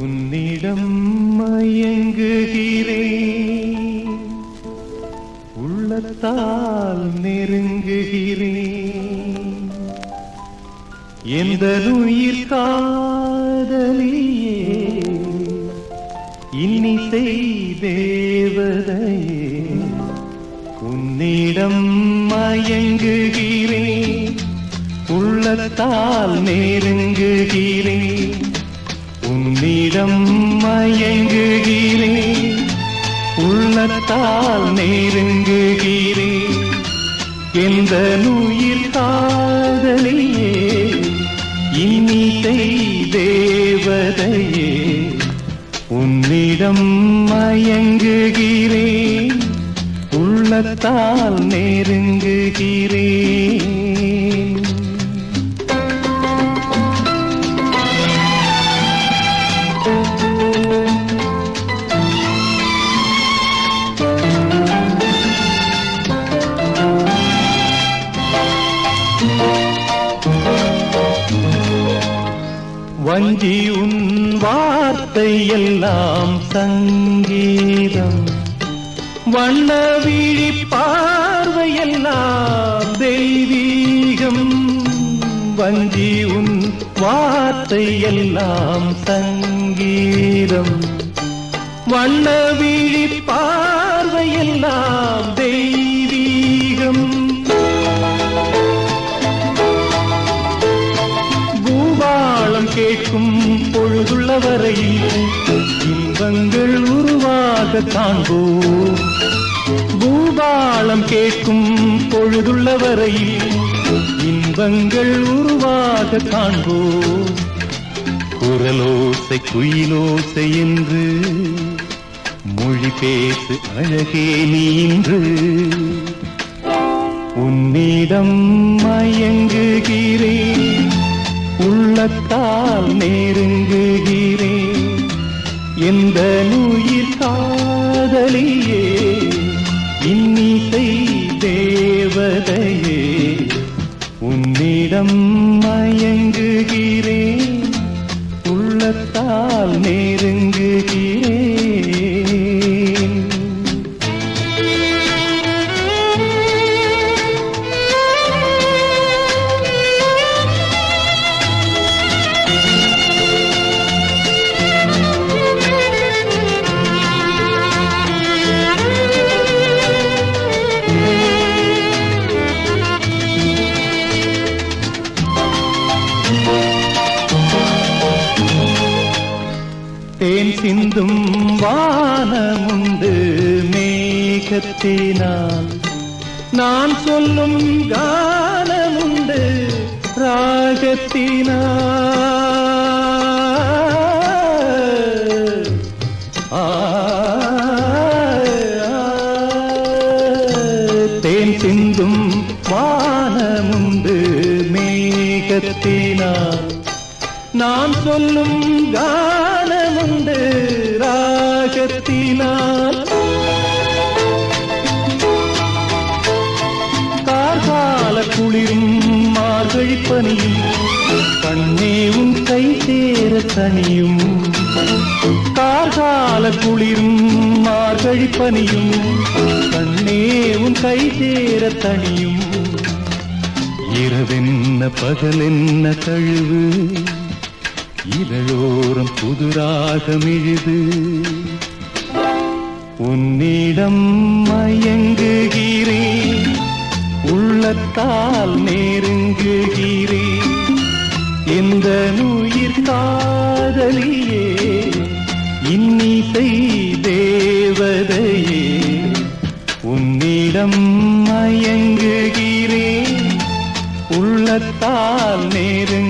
உன்னிடம் மயங்குகிறேன் உள்ளத்தால் நெருங்குகிறேன் எந்த உயிர் காதலியே. இன்னிசை தேவதையே. உன்னிடம் மயங்குகிறேன் உள்ளத்தால் நெருங்குகிறேன் உன்னிடம் மயங்குகிறேன் உள்ளத்தால் நெருங்குகிறேன் எந்த உயிர் காதலியே? இனிதை தேவதையே உன்னிடம் மயங்குகிறேன் உள்ளத்தால் நெருங்குகிறேன். வஞ்சி உன் வார்த்தை எல்லாம் சங்கீதம். வண்ண விழி பார்வையெல்லாம் தெய்வீகம். வஞ்சி உன் வார்த்தை எல்லாம் சங்கீதம். வண்ண விழி பார்வையெல்லாம் தெய்வீகம். பூபாளம் கேட்கும் பொழுதுள்ள வரையில் ஒன்றாக காண்போம் பூபாலம் கேட்கும் பொழுதுள்ள வரையில் இன்பங்கள் உருவாக காண்போம் குரலோசை குயிலோசை என்று மொழி பேசு அழகே நீன்று உன்னிடம் மயங்குகிறேன் உள்ளத்தால் நெருங்குகிறேன். எந்த உயிர் உன்னிடம் தேன் சிந்தும் வானமுண்டு மேகத்தினால். நான் சொல்லும் கானமுண்டு ராகத்தினால். தேன் சிந்தும் வானமுண்டு மேகத்தினால். நாம் சொல்லும் கானமுண்டு ராகத்தினால். கார்கால குளிரும் மார்கழி பனியும் கண்ணேவும் கை சேர தனியும். கார்கால குளிரும் மார்கழி பனியும் கண்ணேவும் கை சேர தனியும். இரவென்ன பகலென்ன கழுவு? இதழோரம் புதுராகமிழுது. உன்னிடம் மயங்குகிறேன். உள்ளத்தால் நெருங்குகிறேன். இந்த நுயிர் காதலியே இன்னிசை தேவதையே. உன்னிடம் மயங்குகிறேன். உள்ளத்தால் நேருங்க